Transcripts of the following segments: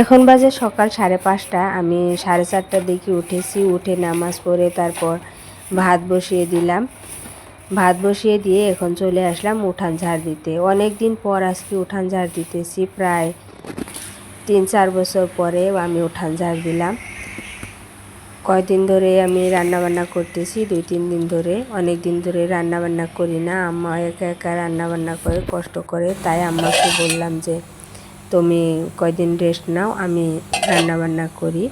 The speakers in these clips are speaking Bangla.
এখন বাজে সকাল সাড়ে পাঁচটা। আমি সাড়ে চারটার দিকে উঠেছি, উঠে নামাজ পড়ে তারপর ভাত বসিয়ে দিলাম। ভাত বসিয়ে দিয়ে এখন চলে আসলাম উঠান ঝাড় দিতে। অনেক দিন পর আজকে উঠান ঝাড় দিতেছি, প্রায় তিন চার বছর পরে আমি উঠান ঝাড় দিলাম। কয়দিন ধরে আমি রান্না বান্না করতেছি, দুই তিন দিন ধরে। অনেক দিন ধরে রান্না বান্না করি না, আম্মা একা একা রান্না বান্না করে, কষ্ট করে। তাই আম্মাকে বললাম যে তুমি কয়দিন রেস্ট নাও, আমি রান্না বান্না করি।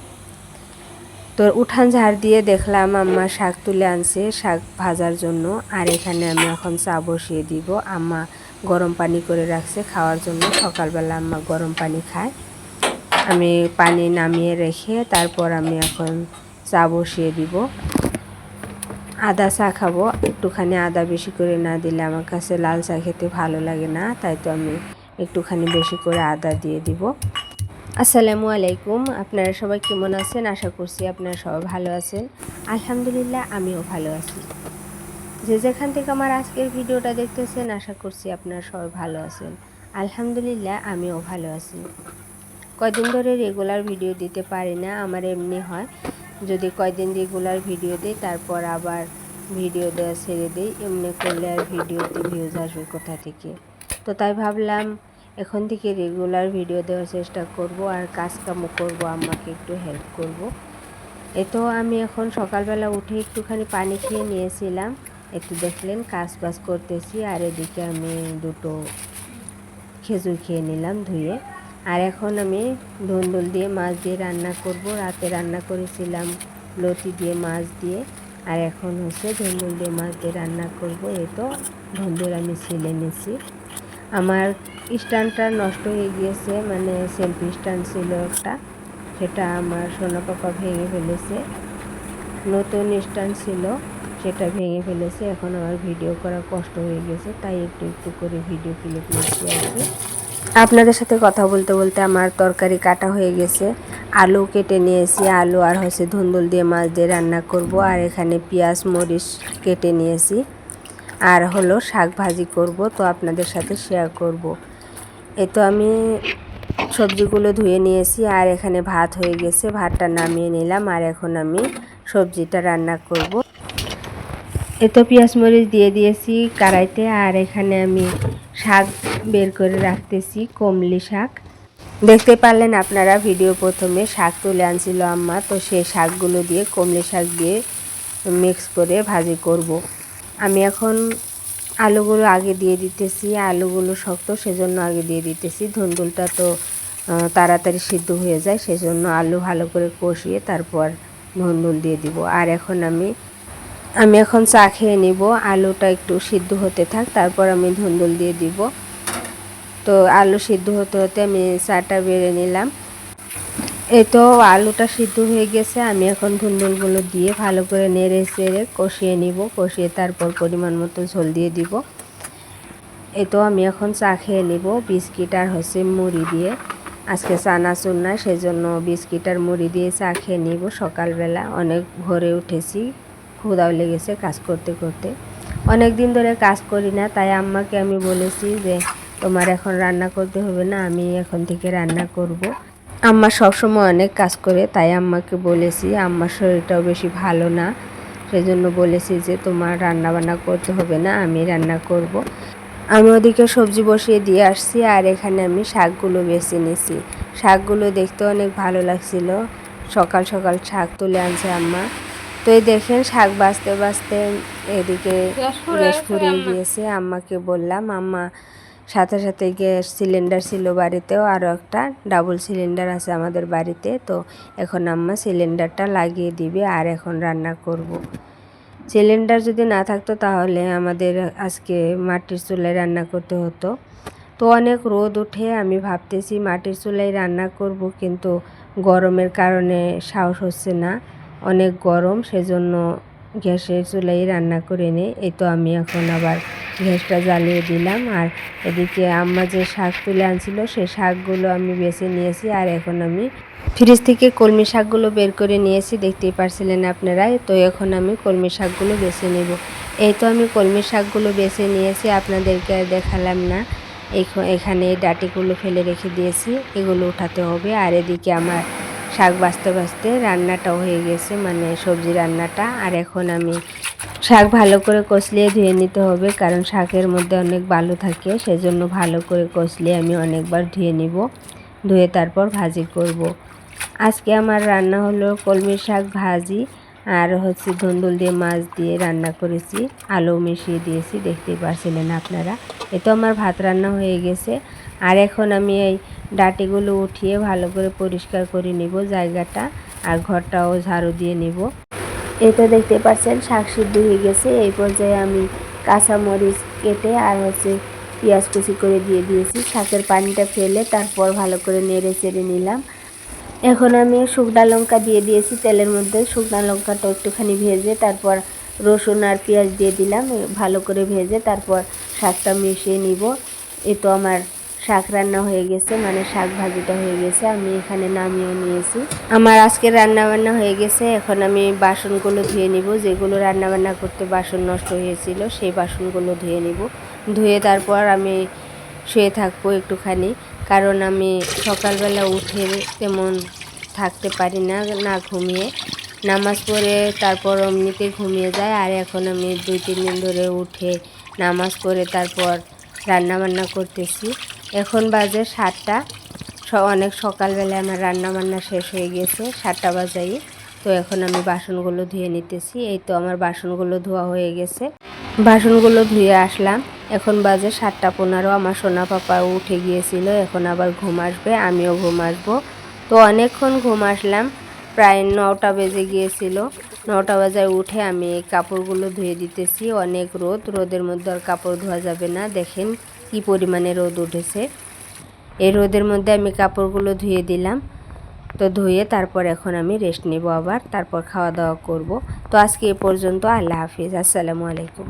তো উঠান ঝাড় দিয়ে দেখলাম আম্মা শাক তুলে আনছে, শাক ভাজার জন্য। আর এখানে আমি এখন চা বসিয়ে দিব। আম্মা গরম পানি করে রাখছে, খাওয়ার জন্য। সকালবেলা আম্মা গরম পানি খায়। আমি পানি নামিয়ে রেখে তারপর আমি এখন চা বসিয়ে দিব। আদা চা খাব। একটুখানি আদা বেশি করে না দিলে আমার কাছে লাল চা খেতে ভালো লাগে না, তাই তো আমি একটুখানি বেশি করে আদা দিয়ে দিব। আসসালামু আলাইকুম, আপনারা সবাই কেমন আছেন? আশা করছি আপনারা সবাই ভালো আছেন। আলহামদুলিল্লাহ, আমিও ভালো আছি। যে যেখান থেকে আমার আজকের ভিডিওটা দেখতেছেন, আশা করছি আপনারা সবাই ভালো আছেন। আলহামদুলিল্লাহ, আমিও ভালো আছি। কয়দিন ধরে রেগুলার ভিডিও দিতে পারি না, আমার এমনি হয়। যদি কয়দিন রেগুলার ভিডিও দিই, তারপর আবার ভিডিও দেওয়া ছেড়ে দিই, এমনি করলে আর ভিডিওতে ভিউজ আসবে কোথা থেকে? তো তাই ভাবলাম এখন থেকে রেগুলার ভিডিও দেওয়ার চেষ্টা করব আর কাজকামও করব, আমাকে একটু হেল্প করব। এ তো আমি এখন সকালবেলা উঠে একটুখানি পানি খেয়ে নিয়েছিলাম। একটু দেখলেন কাজ বাজ করতেছি আর এদিকে আমি দুটো খেজুর খেয়ে নিলাম ধুয়ে। আর এখন আমি ধুন্দুল দিয়ে মাছ দিয়ে রান্না করব। রাতে রান্না করেছিলাম লতি দিয়ে মাছ দিয়ে। আর এখন হচ্ছে ধুন্দুল দিয়ে মাছ দিয়ে রান্না করব। এই তো ধুন্দুল আমি ছিলে নিছি। আমার স্ট্যান্ডটা নষ্ট হয়ে গিয়েছে মানে সেলফি স্ট্যান্ড ছিল একটা। সেটা আমার সোনা পাপা ভেঙে ফেলেছে। নতুন স্ট্যান্ড ছিল, সেটা ভেঙে ফেলেছে। এখন আমার ভিডিও করা কষ্ট হয়ে গেছে তাই একটু একটু করে ভিডিও ক্লিপ নিচ্ছি আর কি। আপনাদের সাথে কথা বলতে বলতে আমার তরকারি কাটা হয়ে গেছে। আলু কেটে নিয়েছি, আলু আর হচ্ছে ধুন্দুল দিয়ে মাছ দিয়ে রান্না করব। আর এখানে পেঁয়াজ, মরিচ কেটে নিয়েছি। আর হলো শাক ভাজি করব, তো আপনাদের সাথে শেয়ার করব। এ তো আমি সবজিগুলো ধুয়ে নিয়েছি, আর এখানে ভাত হয়ে গেছে, ভাতটা নামিয়ে নিলাম, আর এখন আমি সবজিটা রান্না করব। এ তো পেঁয়াজ মরিচ দিয়ে দিয়েছি কড়াইতে, আর এখানে আমি শাক বের করে রাখতেছি, কমলি শাক। দেখতে পারলেন আপনারা, ভিডিও প্রথমে শাক তুলে আনছিল আম্মা, তো সেই শাকগুলো দিয়ে কমলি শাক দিয়ে মিক্স করে ভাজি করব। আমি এখন আলুগুলো আগে দিয়ে দিতেছি, আলুগুলো শক্ত, সেজন্য আগে দিয়ে দিতেছি। ধুন্দুলটা তো তাড়াতাড়ি সিদ্ধ হয়ে যায়, সেজন্য আলু ভালো করে কষিয়ে তারপর ধুন্দুল দিয়ে দিব। আর এখন আমি আমি এখন চা খেয়ে নিব। আলুটা একটু সিদ্ধ হতে থাক, তারপর আমি ধুন্দুল দিয়ে দিব। তো আলু সিদ্ধ হতে হতে আমি চাটা বেড়ে নিলাম। এই তো আলুটা সিদ্ধ হয়ে গেছে, আমি এখন ধুন্দুলগুলো দিয়ে ভালো করে নেড়ে চেড়ে কষিয়ে নিব। কষিয়ে তারপর পরিমাণ মতো ঝোল দিয়ে দিব। এই তো আমি এখন চা খেয়ে নিব। বিস্কিট আর হচ্ছে মুড়ি দিয়ে। আজকে চানাচুর না সেজন্য বিস্কিট আর মুড়ি দিয়ে চা খেয়ে নিব সকালবেলা। অনেক ভোরে উঠেছি ক্ষুদাও লেগেছে কাজ করতে করতে। অনেক দিন ধরে কাজ করি না, তাই আম্মাকে আমি বলেছি যে, তোমার এখন রান্না করতে হবে না, আমি এখন থেকে রান্না করব। আম্মা সবসময় অনেক কাজ করে তাই আম্মাকে বলেছি আম্মার শরীরটাও বেশি ভালো না। সেজন্য বলেছি যে তোমার রান্না বান্না করতে হবে না আমি রান্না করব। আমি ওদিকে সবজি বসিয়ে দিয়ে আসছি আর এখানে আমি শাকগুলো বেছে নিছি। শাকগুলো দেখতে অনেক ভালো লাগছিল। সকাল সকাল শাক তুলে আনছে আম্মা। তো এই দেখেন শাক বাঁচতে বাঁচতে এদিকে গ্যাস ফুরিয়ে গিয়েছে। আম্মাকে বললাম আম্মা সাথে সাথে গ্যাস সিলিন্ডার ছিল বাড়িতেও, আরও একটা ডাবল সিলিন্ডার আছে আমাদের বাড়িতে। তো এখন আম্মা সিলিন্ডারটা লাগিয়ে দিবে আর এখন রান্না করব। সিলিন্ডার যদি না থাকতো তাহলে আমাদের আজকে মাটির চুলায় রান্না করতে হতো। তো অনেক রোদ উঠে আমি ভাবতেছি মাটির চুলায় রান্না করব, কিন্তু গরমের কারণে সাহস হচ্ছে না। অনেক গরম, সেজন্য গ্যাসের চুলাই রান্না করে নিই। এই তো আমি এখন আবার গ্যাসটা জ্বালিয়ে দিলাম। আর এদিকে আম্মা যে শাক তুলে আনছিল, সে শাকগুলো আমি বেছে নিয়েছি। আর এখন আমি ফ্রিজ থেকে কলমি শাকগুলো বের করে নিয়েছি। দেখতেই পারছিলেন আপনারা। তো এখন আমি কলমি শাকগুলো বেছে নেব। এই তো আমি কলমি শাকগুলো বেছে নিয়েছি। আপনাদেরকে আর দেখালাম না। এখ- এখানে ডাটিগুলো ফেলে রেখে দিয়েছি। এগুলো উঠাতে হবে। আর এদিকে আমার শাক বাঁচতে বাঁচতে রান্নাটাও হয়ে গেছে। মানে সবজি রান্নাটা। আর এখন আমি শাক ভালো করে কষলিয়ে ধুয়ে নিতে হবে, কারণ শাকের মধ্যে অনেক বালু থাকে, সেজন্য ভালো করে কষলিয়ে আমি অনেকবার ধুয়ে নিব, ধুয়ে তারপর ভাজি করব। আজকে আমার রান্না হলো কলমি শাক ভাজি, আর হচ্ছে ধুন্দুল দিয়ে মাছ দিয়ে রান্না করেছি, আলু মিশিয়ে দিয়েছি, দেখতেই পারছিলেন আপনারা এ তো আমার ভাত রান্না হয়ে গেছে, আর এখন আমি এই ডাটিগুলো উঠিয়ে ভালো করে পরিষ্কার করে নিব জায়গাটা, আর ঘরটাও ঝাড়ু দিয়ে নিব এই তো দেখতে পাচ্ছেন শাক সিদ্ধ হয়ে গেছে। এই পর্যায়ে আমি কাঁচা মরিচ কেটে আর হচ্ছে পেঁয়াজ কুচি করে দিয়ে দিয়েছি। শাকের পানিটা ফেলে তারপর ভালো করে নেড়ে চেড়ে নিলাম। এখন আমি শুকনা লঙ্কা দিয়ে দিয়েছি, তেলের মধ্যে শুকনা লঙ্কাটা একটুখানি ভেজে তারপর রসুন আর পেঁয়াজ দিয়ে দিলাম। ভালো করে ভেজে তারপর শাকটা মিশিয়ে নিব। এ তো আমার শাক রান্না হয়ে গেছে মানে শাক ভাজিটা হয়ে গেছে, আমি এখানে নামিয়ে নিয়েছি। আমার আজকে রান্না বান্না হয়ে গেছে, এখন আমি বাসনগুলো ধুয়ে নিব। যেগুলো রান্না বান্না করতে বাসন নষ্ট হয়েছিল, সেই বাসনগুলো ধুয়ে নিব। ধুয়ে তারপর আমি শুয়ে থাকব একটুখানি, কারণ আমি সকালবেলা উঠে তেমন থাকতে পারি না না ঘুমিয়ে। নামাজ পড়ে তারপর এমনিতে ঘুমিয়ে যায়, আর এখন আমি দুই, তিন দিন ধরে উঠে নামাজ পড়ে তারপর রান্না বান্না করতেছি। এখন বাজে সাতটা। অনেক সকালবেলায় আমার রান্না বান্না শেষ হয়ে গেছে, সাতটা বাজাই। তো এখন আমি বাসনগুলো ধুয়ে নিতেছি, এই তো আমার বাসনগুলো ধোয়া হয়ে গেছে। বাসনগুলো ধুয়ে আসলাম, এখন বাজে সাতটা পনেরো, আমার সোনা পাপা উঠে গিয়েছিল, এখন আবার ঘুম আসবে, আমিও ঘুম আসব। তো অনেকক্ষণ ঘুম আসলাম, প্রায় নটা বেজে গিয়েছিল। নটা বাজায় উঠে আমি কাপড়গুলো ধুয়ে দিতেছি, অনেক রোদ, রোদের মধ্যে আর কাপড় ধোয়া যাবে না, দেখেন। কি পরিমাণে রোদ উঠেছে? এই রোদের মধ্যে আমি কাপড়গুলো ধুয়ে দিলাম। তো ধুয়ে তারপর এখন আমি রেস্ট নেব আবার, তারপর খাওয়া দাওয়া করব। তো আজকে এ পর্যন্ত, আল্লাহ হাফিজ। আসসালামু আলাইকুম।